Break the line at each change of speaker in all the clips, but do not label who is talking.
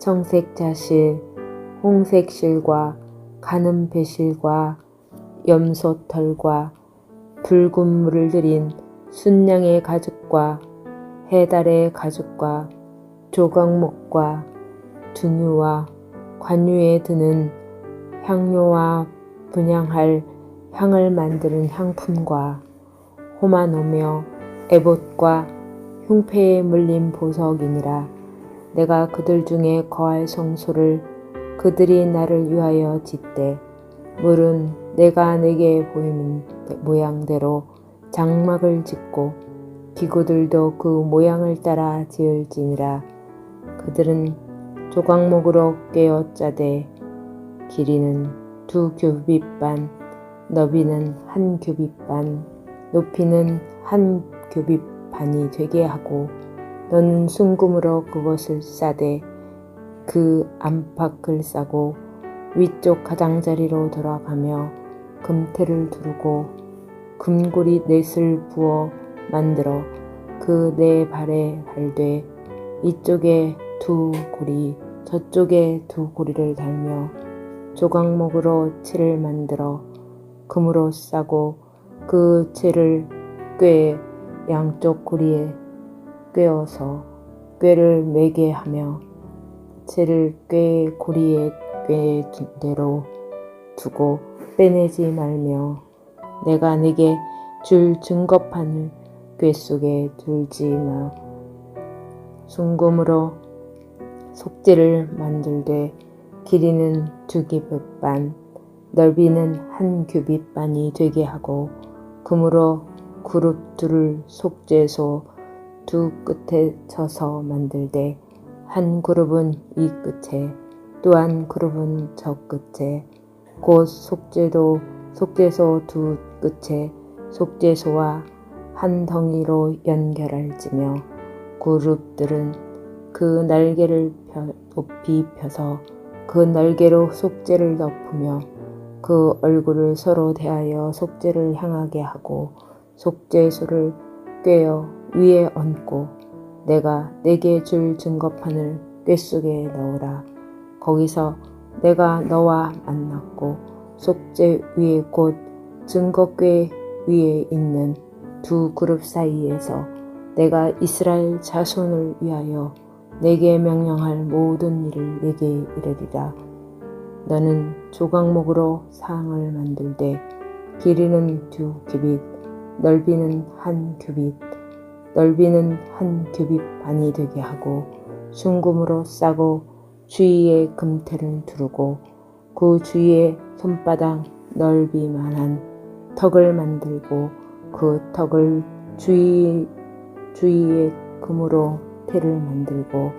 청색자실, 홍색실과 가는 배실과 염소털과 붉은 물을 들인 순양의 가죽과 해달의 가죽과 조각목과 두유와 관유에 드는 향료와 분양할 향을 만드는 향품과 호마노며 에봇과 흉패에 물린 보석이니라. 내가 그들 중에 거할 성소를 그들이 나를 위하여 짓되 물은 내가 내게 보이는 모양대로 장막을 짓고 기구들도 그 모양을 따라 지을지니라. 그들은 조각목으로 꿰어 짜되 길이는 두 규빗 반 너비는 한 규빗 반 높이는 한 규빗 반이 되게 하고 너는 순금으로 그것을 싸되 그 안팎을 싸고 위쪽 가장자리로 돌아가며 금태를 두르고 금고리 넷을 부어 만들어 그 네 발에 달되 이쪽에 두 고리 저쪽에 두 고리를 달며 조각목으로 채를 만들어 금으로 싸고 그 채를 꽤 양쪽 고리에 꿰어서 꾀를 매게 하며 채를 꾀 고리에 꾀 대로 두고 빼내지 말며 내가 네게 줄 증거판을 꾀 속에 들지 마. 순금으로 속지를 만들되 길이는 두 규빗 반, 넓이는 한 규빗 반이 되게 하고 금으로 그룹 둘을 속죄소 두 끝에 쳐서 만들되 한 그룹은 이 끝에 또 한 그룹은 저 끝에. 곧 속죄도 속죄소 두 끝에 속죄소와 한 덩이로 연결할지며 그룹들은 그 날개를 펴, 높이 펴서 그 날개로 속죄를 덮으며 그 얼굴을 서로 대하여 속죄를 향하게 하고 속죄소를 꿰어 위에 얹고 내가 내게 줄 증거판을 꾀 속에 넣으라. 거기서 내가 너와 만났고 속죄 위에 곧 증거궤 위에 있는 두 그룹 사이에서 내가 이스라엘 자손을 위하여 내게 명령할 모든 일을 내게 이르리라. 너는 조각목으로 상을 만들되 길이는 두 규빗, 넓이는 한 규빗, 넓이는 한 규빗 반이 되게 하고 순금으로 싸고 주위에 금태를 두르고 그 주위에 손바닥 넓이만한 턱을 만들고 그 턱을 주위 주위에 금으로 태를 만들고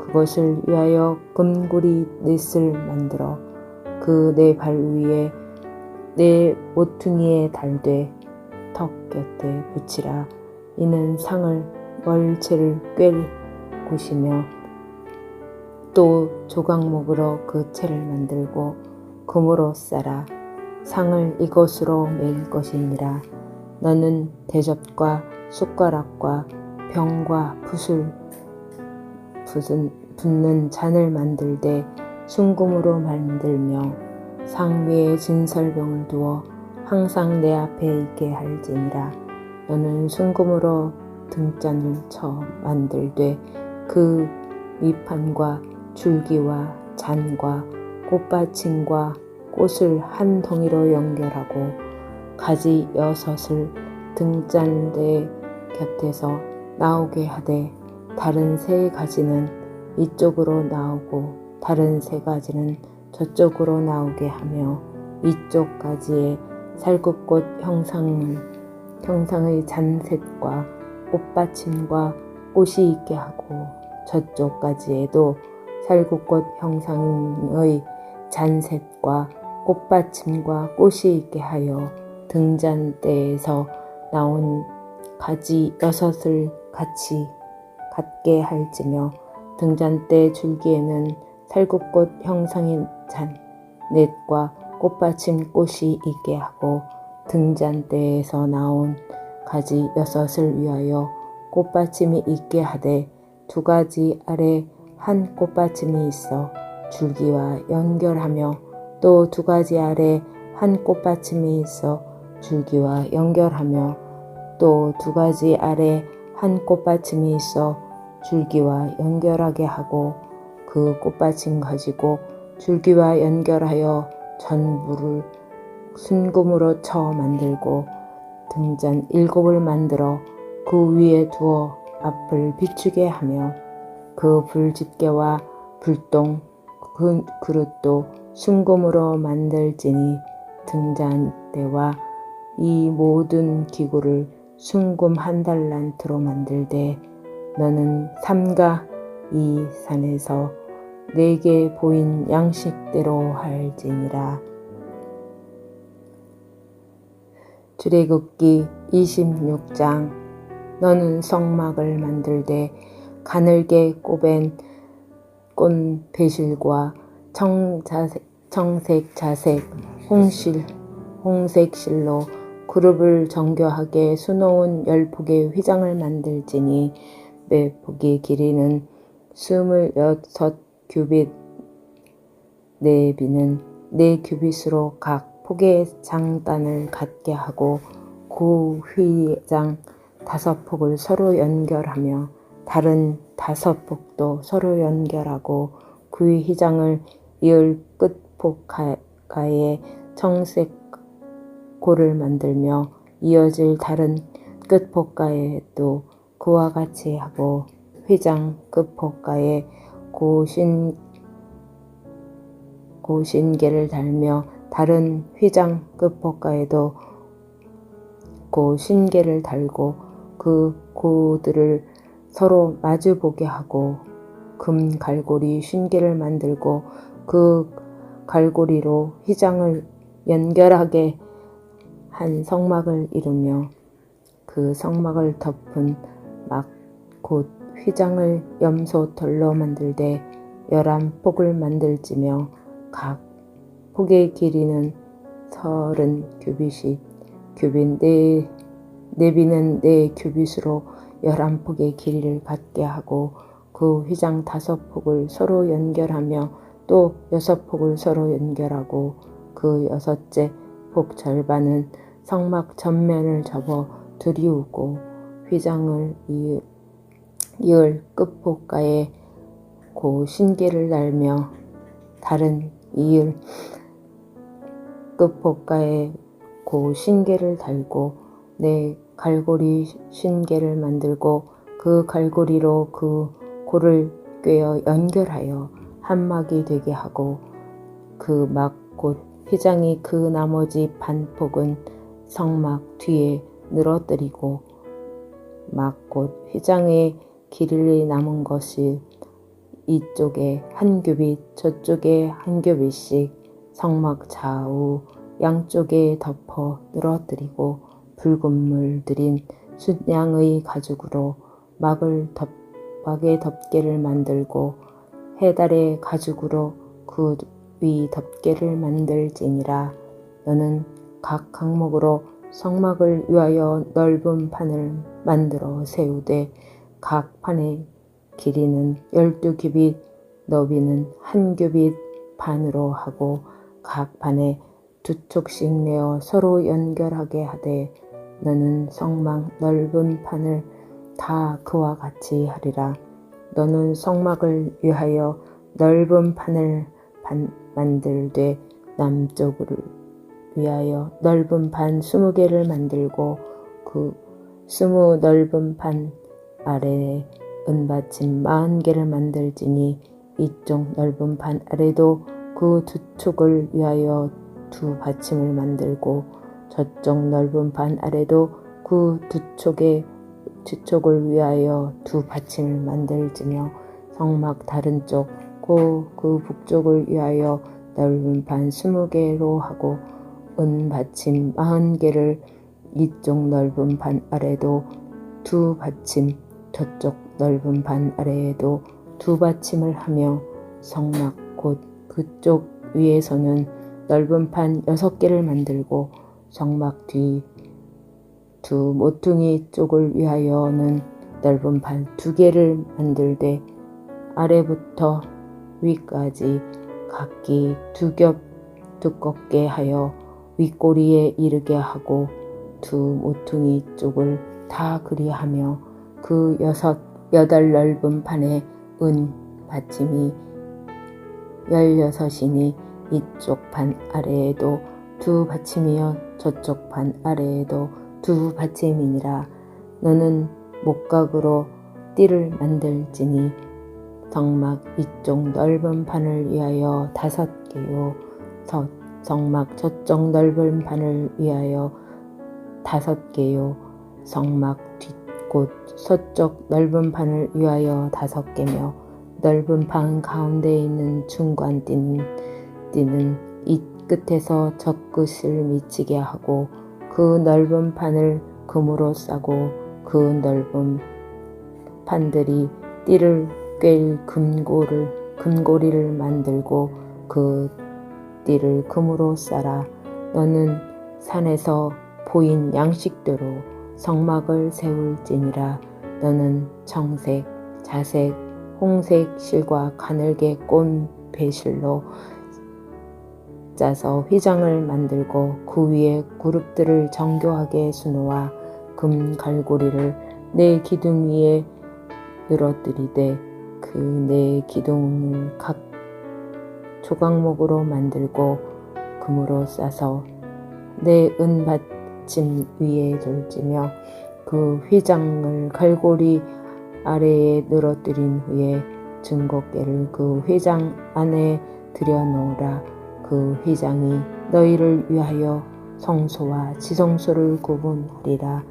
그것을 위하여 금고리 넷을 만들어 그 네 발 위에 네 모퉁이에 달되 턱 곁에 붙이라. 이는 상을 월체를 꿰 곳이며 또 조각목으로 그 채를 만들고 금으로 싸라. 상을 이것으로 매일 것이니라. 너는 대접과 숟가락과 병과 붓을 붓은, 붓는 잔을 만들되 순금으로 만들며 상 위에 진설병을 두어 항상 내 앞에 있게 할지니라. 너는 순금으로 등잔을 쳐 만들되 그 위판과 줄기와 잔과 꽃받침과 꽃을 한 덩이로 연결하고 가지 여섯을 등잔대 곁에서 나오게 하되 다른 세 가지는 이쪽으로 나오고 다른 세 가지는 저쪽으로 나오게 하며 이쪽 가지에 살구꽃 형상은 형상의 잔셋과 꽃받침과 꽃이 있게 하고 저쪽 가지에도 살구꽃 형상의 잔셋과 꽃받침과 꽃이 있게 하여 등잔대에서 나온 가지 여섯을 같이 갖게 할지며 등잔대 줄기에는 살구꽃 형상인 잔 넷과 꽃받침 꽃이 있게 하고 등잔대에서 나온 가지 여섯을 위하여 꽃받침이 있게 하되 두 가지 아래 한 꽃받침이 있어 줄기와 연결하며 또 두 가지 아래 한 꽃받침이 있어 줄기와 연결하며 또 두 가지 아래 한 꽃받침이 있어 줄기와 연결하게 하고 그 꽃받침 가지고 줄기와 연결하여 전부를 순금으로 쳐 만들고 등잔 일곱을 만들어 그 위에 두어 앞을 비추게 하며 그 불집게와 불똥 그 그릇도 순금으로 만들지니 등잔대와 이 모든 기구를 순금 한 달란트로 만들되 너는 삼가 이 산에서 내게 보인 양식대로 할지니라. 주례굽기 26장 너는 성막을 만들되 가늘게 꼬벤 꽃 배실과 청자색, 청색 자색 홍실 홍색 실로 그룹을 정교하게 수놓은 열 폭의 휘장을 만들지니 매 폭의 길이는 스물여섯 규빗 내 비는 네 규빗으로 각 폭의 장단을 갖게 하고 그 휘장 다섯 폭을 서로 연결하며 다른 다섯 폭도 서로 연결하고 그 휘장을 이을 끝폭 가에 청색 고를 만들며 이어질 다른 끝폭가에도 그와 같이 하고 휘장 끝폭가에 고신 고신계를 달며 다른 휘장 끝폭가에도 고신계를 달고 그 고들을 서로 마주보게 하고 금 갈고리 신계를 만들고 그 갈고리로 휘장을 연결하게 한 성막을 이루며 그 성막을 덮은 막곧 휘장을 염소털로 만들되 열한 폭을 만들지며 각 폭의 길이는 서른 규빗이 규빗 네 내비는 네 규빗으로 열한 폭의 길이를 갖게 하고 그 휘장 다섯 폭을 서로 연결하며 또 여섯 폭을 서로 연결하고 그 여섯째 폭 절반은 성막 전면을 접어 들이우고 휘장을 이 을 끝폭가에 고 신계를 달며 다른 이을 끝폭가에 고 신계를 달고 내 갈고리 신계를 만들고 그 갈고리로 그 고를 꿰어 연결하여 한막이 되게 하고 그 막 곧 휘장이 그 나머지 반폭은 성막 뒤에 늘어뜨리고 막 곧 휘장의 길이 남은 것이 이쪽에 한 규빗 저쪽에 한 규빗씩 성막 좌우 양쪽에 덮어 늘어뜨리고 붉은 물 들인 숫양의 가죽으로 막을 덮, 막의 덮개를 만들고 해달의 가죽으로 그 위 덮개를 만들지니라. 너는 각 항목으로 성막을 위하여 넓은 판을 만들어 세우되 각 판의 길이는 열두 규빗 너비는 한 규빗 반으로 하고 각 판에 두 촉씩 내어 서로 연결하게 하되 너는 성막 넓은 판을 다 그와 같이 하리라. 너는 성막을 위하여 넓은 판을 만들되 남쪽을 위하여 넓은 판 스무 개를 만들고 그 스무 넓은 판 아래에 은받침 마흔 개를 만들지니 이쪽 넓은 판 아래도 그 두 축을 위하여 두 받침을 만들고 저쪽 넓은 판 아래도 그두 촉의 두 촉을 위하여 두 받침을 만들지며 성막 다른 쪽 쌓고 그 북쪽을 위하여 넓은 판 스무 개로 하고 은 받침 마흔 개를 이쪽 넓은 판 아래도 두 받침 저쪽 넓은 판 아래에도 두 받침을 하며 성막 곧 그쪽 위에서는 넓은 판 여섯 개를 만들고 성막 뒤 두 모퉁이 쪽을 위하여는 넓은 판 두 개를 만들되 아래부터 위까지 각기 두 겹 두껍게 하여 윗꼬리에 이르게 하고 두 모퉁이 쪽을 다 그리하며 그 여섯 여덟 넓은 판에 은 받침이 열여섯이니 이쪽 판 아래에도 두 받침이여 저쪽 판 아래에도 두 받침이니라. 너는 목각으로 띠를 만들지니 성막 이쪽 넓은 판을 위하여 다섯 개요. 서 성막 저쪽 넓은 판을 위하여 다섯 개요. 성막 뒷 곳 서쪽 넓은 판을 위하여 다섯 개며 넓은 판 가운데 있는 중간 띠는, 띠는 이 끝에서 저 끝을 미치게 하고 그 넓은 판을 금으로 싸고 그 넓은 판들이 띠를 꿰일 금고를 금고리를 만들고 그 띠를 금으로 싸라. 너는 산에서 보인 양식대로 성막을 세울지니라. 너는 청색, 자색, 홍색 실과 가늘게 꼰 배실로 짜서 휘장을 만들고 그 위에 그룹들을 정교하게 수놓아 금 갈고리를 내 기둥 위에 늘어뜨리되 그 내 기둥을 각 조각목으로 만들고 금으로 싸서 내 은 받침 위에 돌지며 그 휘장을 갈고리 아래에 늘어뜨린 후에 증거깨를 그 휘장 안에 들여놓으라. 그 휘장이 너희를 위하여 성소와 지성소를 구분하리라.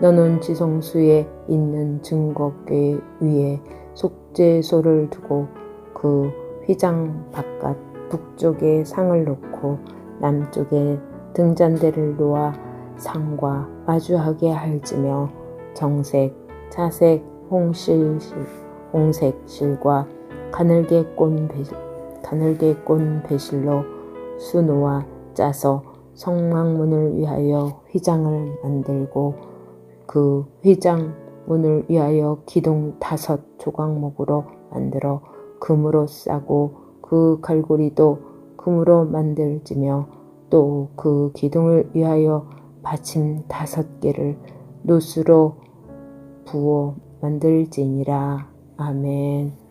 너는 지성소에 있는 증거궤 위에 속죄소를 두고 그 휘장 바깥 북쪽에 상을 놓고 남쪽에 등잔대를 놓아 상과 마주하게 할지며 정색, 자색, 홍실, 홍색 실과 가늘게 꼰 배, 가늘게 꼰 배실로 수놓아 짜서 성막문을 위하여 휘장을 만들고 그 휘장 문을 위하여 기둥 다섯 조각목으로 만들어 금으로 싸고 그 갈고리도 금으로 만들지며 또 그 기둥을 위하여 받침 다섯 개를 노수로 부어 만들지니라. 아멘.